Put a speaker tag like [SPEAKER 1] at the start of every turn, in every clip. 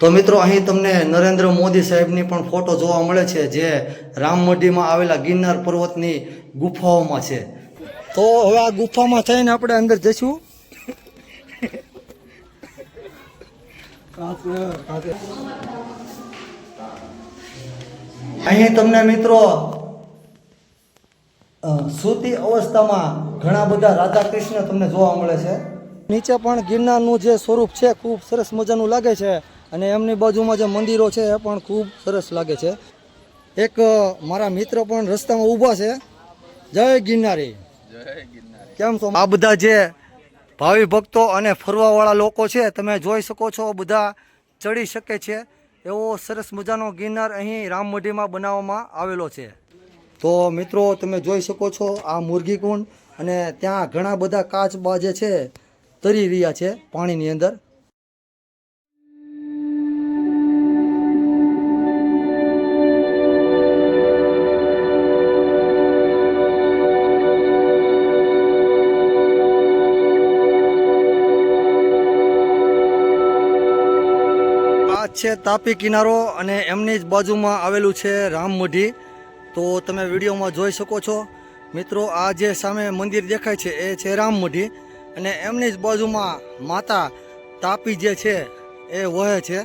[SPEAKER 1] તો મિત્રો, અહીં તમને નરેન્દ્ર મોદી સાહેબની પણ ફોટો જોવા મળે છે, જે રામમઢીમાં આવેલા ગિરનાર પર્વતની ગુફાઓમાં છે. તો હવે આ ગુફામાં થઈને આપણે અંદર જઈશું. અહીં તમને મિત્રો સુતી અવસ્થામાં ઘણા બધા રાધા કૃષ્ણ તમને જોવા મળે છે. નીચે પણ ગિરનારનું જે સ્વરૂપ છે, ખૂબ સરસ મજાનું લાગે છે. અને એમની બાજુમાં જે મંદિરો છે એ પણ ખૂબ સરસ લાગે છે. એક મારા મિત્ર પણ રસ્તામાં ઊભા છે. જય ગિરનારી. કેમ છો? આ બધા જે ભાવિ ભક્તો અને ફરવાવાળા લોકો છે તમે જોઈ શકો છો બધા ચડી શકે છે. એવો સરસ મજાનો ગિરનાર અહીં રામમઢીમાં બનાવવામાં આવેલો છે. તો મિત્રો તમે જોઈ શકો છો આ મુરગી કુંડ અને ત્યાં ઘણા બધા કાચબા જે છે તરી રહ્યા છે પાણીની અંદર. છે તાપી કિનારો અને એમની જ બાજુમાં આવેલું છે રામમઢી તો તમે વિડીયોમાં જોઈ શકો છો, મિત્રો, આ જે સામે મંદિર દેખાય છે, એ છે રામમઢી અને એમની જ બાજુમાં માતા તાપી જે છે, એ વહે છે.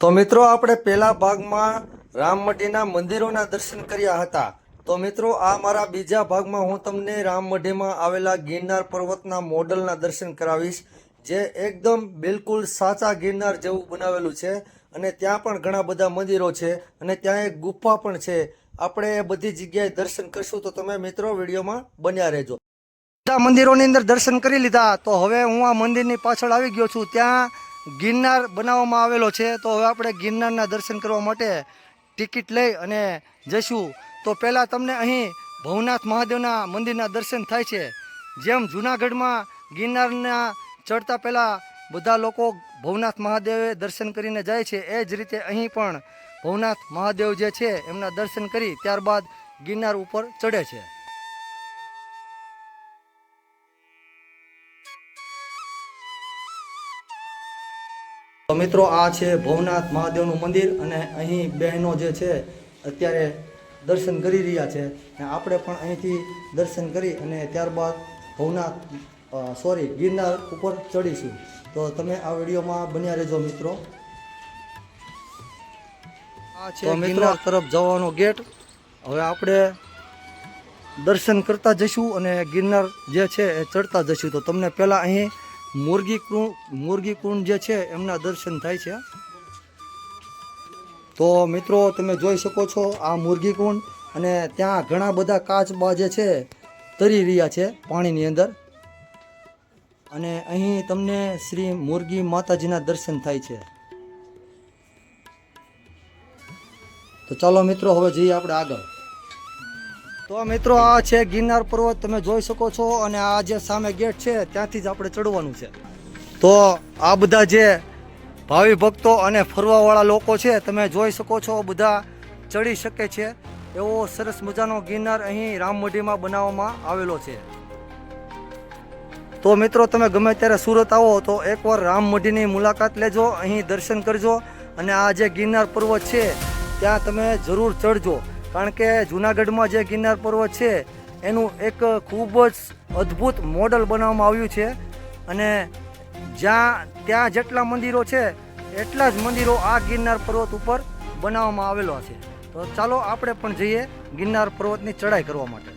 [SPEAKER 1] તો મિત્રો, આપણે પહેલા ભાગમાં રામમઢીના મંદિરોના દર્શન કર્યા હતા. તો મિત્રો, આ મારા બીજા ભાગમાં હું તમને રામમઢીમાં આવેલા ગિરનાર પર્વતના મોડલના દર્શન કરાવીશ. જે એકદમ બિલકુલ સાચા ગિરનાર જેવું બનાવેલું છે અને ત્યાં પણ ઘણા બધા મંદિરો છે અને ત્યાં એક ગુફા પણ છે. આપણે એ બધી જગ્યાએ દર્શન કરશું તો તમે મિત્રો વિડીયોમાં બન્યા રહેજો. બધા મંદિરોની અંદર દર્શન કરી લીધા તો હવે હું આ મંદિરની પાછળ આવી ગયો છું. ત્યાં ગિરનાર બનાવવામાં આવેલો છે તો હવે આપણે ગિરનારના દર્શન કરવા માટે ટિકિટ લઈ અને જઈશું. તો પહેલાં તમને અહીં ભવનાથ મહાદેવના મંદિરના દર્શન થાય છે. જેમ જૂનાગઢમાં ગિરનારના ચડતા પહેલાં બધા લોકો ભવનાથ મહાદેવે દર્શન કરીને જાય છે. એ જ રીતે અહીં પણ ભવનાથ મહાદેવ જે છે, એમના દર્શન કરી ત્યારબાદ ગિરનાર ઉપર ચડે છે. તો મિત્રો, આ છે ભવનાથ મહાદેવનું મંદિર અને અહીં બહેનો જે છે, અત્યારે દર્શન કરી રહ્યા છે. આપણે પણ અહીંથી દર્શન કરી અને ત્યારબાદ ભવનાથ સોરી ગિરનાર ઉપર ચડીશું. તો તમે આ વિડીયોમાં બન્યા રહેજો મિત્રો. આ છે તરફ જવાનો ગેટ. હવે આપણે દર્શન કરતા જઈશું અને ગિરનાર જે છે એ ચડતા જઈશું. તો તમને પહેલાં અહીં મુરગી કુંડ મુરગી કુંડ જે છે એમના દર્શન થાય છે. તો મિત્રો તમે જોઈ શકો છો આ મુરગી કુંડ અને ત્યાં ઘણા બધા કાચબા જે છે તરી રહ્યા છે પાણીની અંદર. અને અહીં તમને શ્રી મુરગી માતાજીના દર્શન થાય છે. તો ચાલો મિત્રો, હવે જઈએ આપણે આગળ. તો મિત્રો, આ છે ગિરનાર પર્વત. તમે જોઈ શકો છો અને આ જે સામે ગેટ છે, ત્યાંથી જ આપણે ચડવાનું છે. તો આ બધા જે ભાવિ ભક્તો અને ફરવાવાળા લોકો છે, તમે જોઈ શકો છો, બધા ચડી શકે છે. એવો સરસ મજાનો ગિરનાર અહીં રામમઢીમાં બનાવવામાં આવેલો છે. તો મિત્રો, તમે ગમે ત્યારે સુરત આવો તો એકવાર રામમઢીની મુલાકાત લેજો, અહીં દર્શન કરજો અને આ જે ગિરનાર પર્વત છે, ત્યાં તમે જરૂર ચડજો. કારણ કે જૂનાગઢમાં જે ગિરનાર પર્વત છે, એનું એક ખૂબ જ અદ્ભુત મોડલ બનાવવામાં આવ્યું છે. અને જ્યાં, ત્યાં જેટલા મંદિરો છે, એટલા જ મંદિરો આ ગિરનાર પર્વત ઉપર બનાવવામાં આવેલો છે. તો ચાલો, આપણે પણ જઈએ ગિરનાર પર્વતની ચઢાઈ કરવા માટે.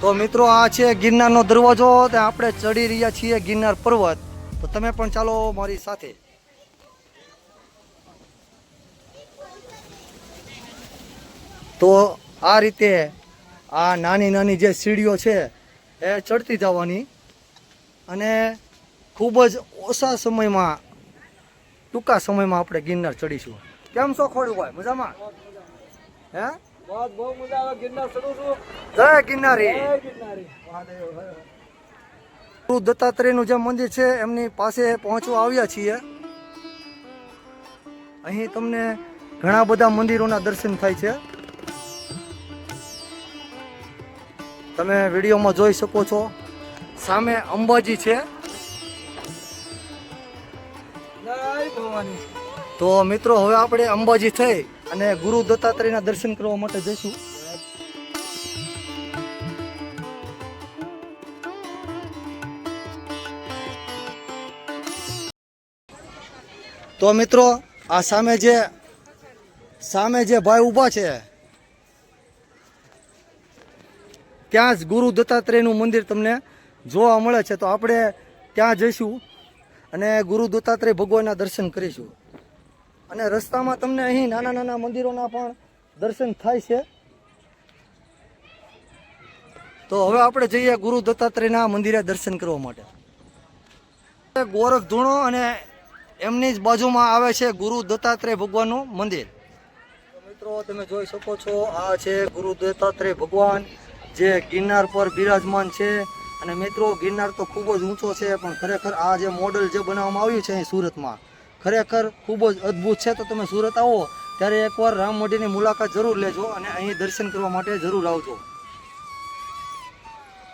[SPEAKER 1] તો મિત્રો આ છે ગિરનારનો દરવાજો તે આપણે ચડી રહ્યા છીએ ગિરનાર પર્વત. તો તમે પણ ચાલો મારી સાથે. તો આ રીતે આ નાની નાની જે સીડીઓ છે એ ચડતી જવાની અને ખૂબ જ ઓછા સમયમાં, ટૂંકા સમયમાં આપણે ગિરનાર ચડીશું. કેમ છો ખોડુભાઈ? મજામાં? હે?
[SPEAKER 2] બહુ બહુ મજા આવે ગિરનાર ચડું છું.
[SPEAKER 1] જય ગિરનારી.
[SPEAKER 2] જય ગિરનારી.
[SPEAKER 1] ગુરુ દત્તાત્રેયનું જે મંદિર છે એમની પાસે પહોંચવા આવ્યા છીએ. અહીં તમને ઘણા બધા મંદિરોના દર્શન થાય છે. તમે વિડીયોમાં જોઈ શકો છો સામે અંબાજી છે.
[SPEAKER 2] જય ભવાની.
[SPEAKER 1] તો મિત્રો, હવે આપણે અંબાજી થઈ અને ગુરુ દત્તાત્રેયના દર્શન કરવા માટે જઈશું. તો મિત્રો, આ સામે જે સામે જે ભાઈ ઊભા છે, ત્યાં જ ગુરુ દત્તાત્રેયનું મંદિર તમને જોવા મળે છે. તો આપણે ત્યાં જઈશું અને ગુરુ દત્તાત્રેય ભગવાનના દર્શન કરીશું. અને રસ્તામાં તમને અહીં નાના નાના મંદિરોના પણ દર્શન થાય છે. તો હવે આપણે જઈએ ગુરુ દત્તાત્રેયના મંદિરે દર્શન કરવા માટે. ગોરખ ધૂણો અને એમની જ બાજુમાં આવે છે ગુરુ દત્તાત્રેય ભગવાનનું મંદિર. મિત્રો, તમે જોઈ શકો છો, આ છે ગુરુ દત્તાત્રેય ભગવાન, જે ગિરનાર પર બિરાજમાન છે. અને મિત્રો, ગિરનાર તો ખૂબ જ ઊંચો છે, પણ ખરેખર આ જે મોડલ જે બનાવવામાં આવ્યું છે અહીં સુરતમાં ખરેખર ખૂબ જ અદ્ભુત છે. તો તમે સુરત આવો, ત્યારે એકવાર રામ મંદિરની મુલાકાત જરૂર લેજો અને અહીં દર્શન કરવા માટે જરૂર આવજો.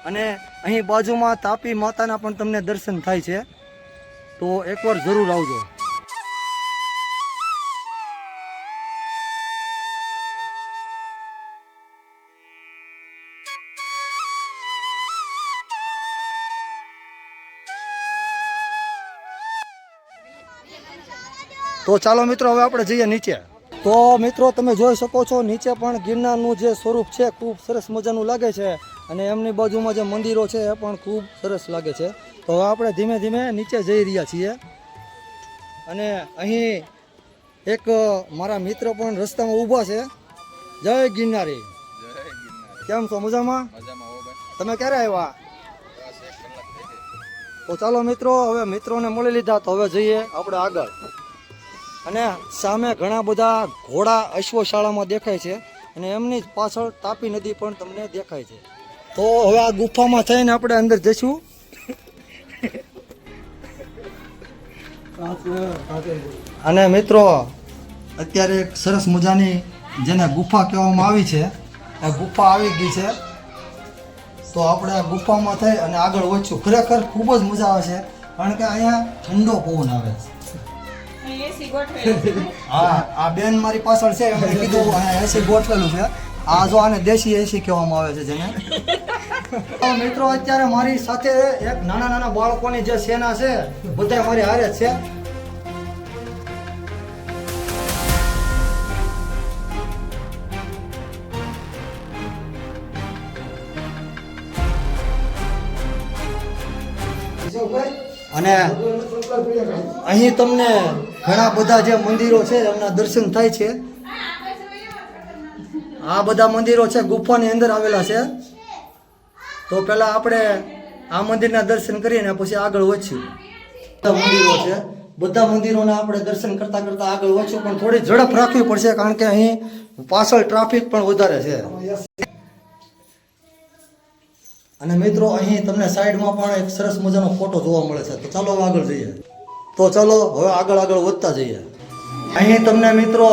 [SPEAKER 1] અને અહીં બાજુમાં તાપી માતાના પણ તમને દર્શન થાય છે. તો એકવાર જરૂર આવજો. તો ચાલો મિત્રો હવે આપણે જઈએ નીચે. તો મિત્રો તમે જોઈ શકો છો નીચે પણ ગિરનારનું જે સ્વરૂપ છે ખૂબ સરસ મજાનું લાગે છે. અને એમની બાજુમાં જે મંદિરો છે એ પણ ખૂબ સરસ લાગે છે. તો હવે આપણે ધીમે ધીમે નીચે જઈ રહ્યા છીએ. અને અહીં એક મારા મિત્ર પણ રસ્તામાં ઊભા છે. જય ગિરનારી. કેમ છો મજામાં? તમે ક્યારે આવ્યા? તો ચાલો મિત્રો, હવે મિત્રોને મળી લીધા તો હવે જઈએ આપણે આગળ. અને સામે ઘણા બધા ઘોડા અશ્વશાળામાં દેખાય છે અને એમની પાછળ તાપી નદી પણ તમને દેખાય છે. તો હવે આ ગુફામાં થઈને આપણે અંદર જઈશું. અને મિત્રો, અત્યારે એક સરસ મજાની જેને ગુફા કહેવામાં આવી છે એ ગુફા આવી ગઈ છે. તો આપણે ગુફામાં થઈ અને આગળ વચ્ચું ખરેખર ખૂબ જ મજા આવે છે. કારણ કે અહીંયા ઠંડો પવન આવે છે. હા આ બેન મારી પાછળ છે. એમણે કીધું અહીંયા એસી ગોઠવેલું છે. આ જો આને દેશી એસી કહેવામાં આવે છે જેને. મિત્રો અત્યારે મારી સાથે એક નાના નાના બાળકોની જે સેના છે બધા મારી હારે છે. અને અહીં તમને ઘણા બધા જે મંદિરો છે, એમના દર્શન થાય છે. આ બધા મંદિરો છે, ગુફાની અંદર આવેલા છે. તો પહેલાં આપણે આ મંદિરના દર્શન કરીને પછી આગળ વધશું બધા મંદિરો છે. બધા મંદિરોના આપણે દર્શન કરતા કરતા આગળ વધશું, પણ થોડી ઝડપ રાખવી પડશે, કારણ કે અહીં પાછળ ટ્રાફિક પણ વધારે છે. અને મિત્રો, અહીં તમને સાઈડમાં પણ એક સરસ મજાનો ફોટો જોવા મળે છે. તો ચાલો આગળ જઈએ. તો ચાલો, હવે આગળ આગળ વધતા જઈએ. અહીં તમને મિત્રો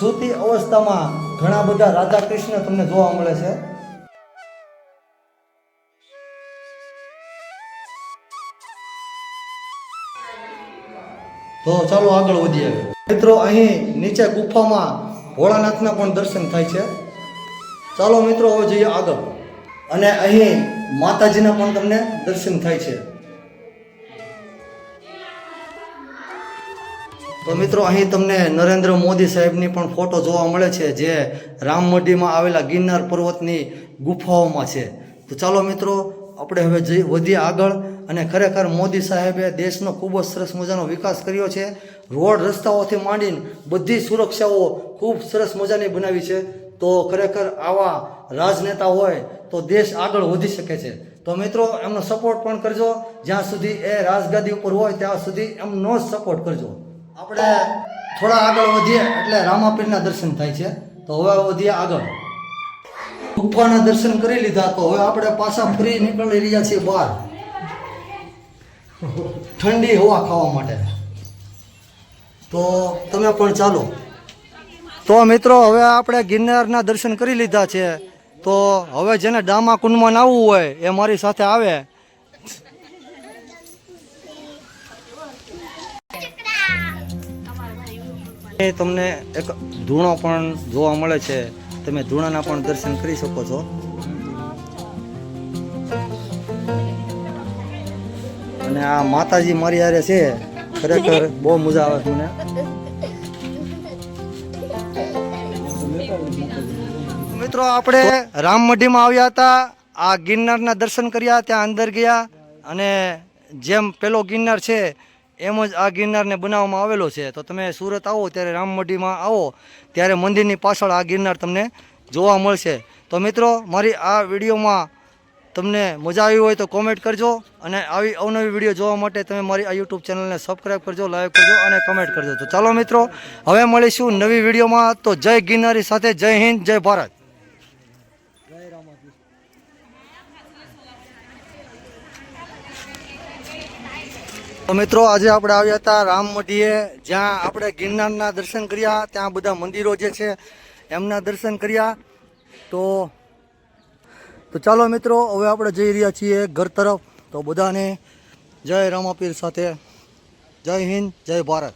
[SPEAKER 1] સુતી અવસ્થામાં ઘણા બધા રાધા કૃષ્ણ તમને જોવા મળે છે. તો ચાલો આગળ વધીએ. મિત્રો, અહીં નીચે ગુફામાં ભોળાનાથના પણ દર્શન થાય છે. ચાલો મિત્રો, હવે જઈએ આગળ. અને અહીં માતાજીના પણ તમને દર્શન થાય છે. તો મિત્રો, અહીં તમને નરેન્દ્ર મોદી સાહેબની પણ ફોટો જોવા મળે છે, જે રામમઢીમાં આવેલા ગિરનાર પર્વતની ગુફાઓમાં છે. તો ચાલો મિત્રો, આપણે હવે જઈ વધીએ આગળ. અને ખરેખર મોદી સાહેબે દેશનો ખૂબ જ સરસ મજાનો વિકાસ કર્યો છે. રોડ રસ્તાઓથી માંડીને બધી સુરક્ષાઓ ખૂબ સરસ મજાની બનાવી છે. તો ખરેખર આવા રાજનેતા હોય તો દેશ આગળ વધી શકે છે. તો મિત્રો, એમનો સપોર્ટ પણ કરજો. જ્યાં સુધી એ રાજગાદી ઉપર હોય, ત્યાં સુધી એમનો જ સપોર્ટ કરજો. આપણે થોડા આગળ વધીએ, એટલે રામાપીરના દર્શન થાય છે. તો હવે વધીએ આગળ. ગુફાના દર્શન કરી લીધા, તો હવે આપણે પાછા ફરી નીકળી રહ્યા છીએ બહાર. ઠંડી હવા ખાવા માટે. તો તમે પણ ચાલો. તો મિત્રો, હવે આપણે ગિરનારના દર્શન કરી લીધા છે. તો હવે જેને ડામા કુંડમાં નાવવું હોય, એ મારી સાથે આવે. તમને એક ધૂણો પણ જોવા મળે છે. તમે ધૂણાના પણ દર્શન કરી શકો છો. અને આ માતાજી મારી હારે છે. ખરેખર બહુ મજા આવે મને. મિત્રો, આપણે રામમઢીમાં આવ્યા હતા. આ ગિરનારના દર્શન કર્યા, ત્યાં અંદર ગયા અને જેમ પેલો ગિરનાર છે, એમ જ આ ગિરનારને બનાવવામાં આવેલો છે. તો તમે સુરત આવો, ત્યારે રામમઢીમાં આવો, ત્યારે મંદિરની પાછળ આ ગિરનાર તમને જોવા મળશે. તો મિત્રો, મારી આ વિડીયોમાં તમને મજા આવી હોય તો કોમેન્ટ કરજો અને આવી અવનવી વીડિયો જોવા માટે તમે મારી આ યુટ્યુબ ચેનલને સબસ્ક્રાઈબ કરજો લાઈક કરજો અને કમેન્ટ કરજો. તો ચાલો મિત્રો, હવે મળીશું નવી વિડીયોમાં. તો જય ગિરનારી સાથે જય હિન્દ, જય ભારત. મિત્રો, આજે આપણે આવ્યા હતા રામમઢીએ જ્યાં આપણે ગિરનારના દર્શન કર્યા, ત્યાં બધા મંદિરો જે છે, એમના દર્શન કર્યા. તો તો ચાલો મિત્રો, હવે આપણે જઈ રહ્યા છીએ ઘર તરફ. તો બધાને જય રામાપીર સાથે. જય હિન્દ, જય ભારત.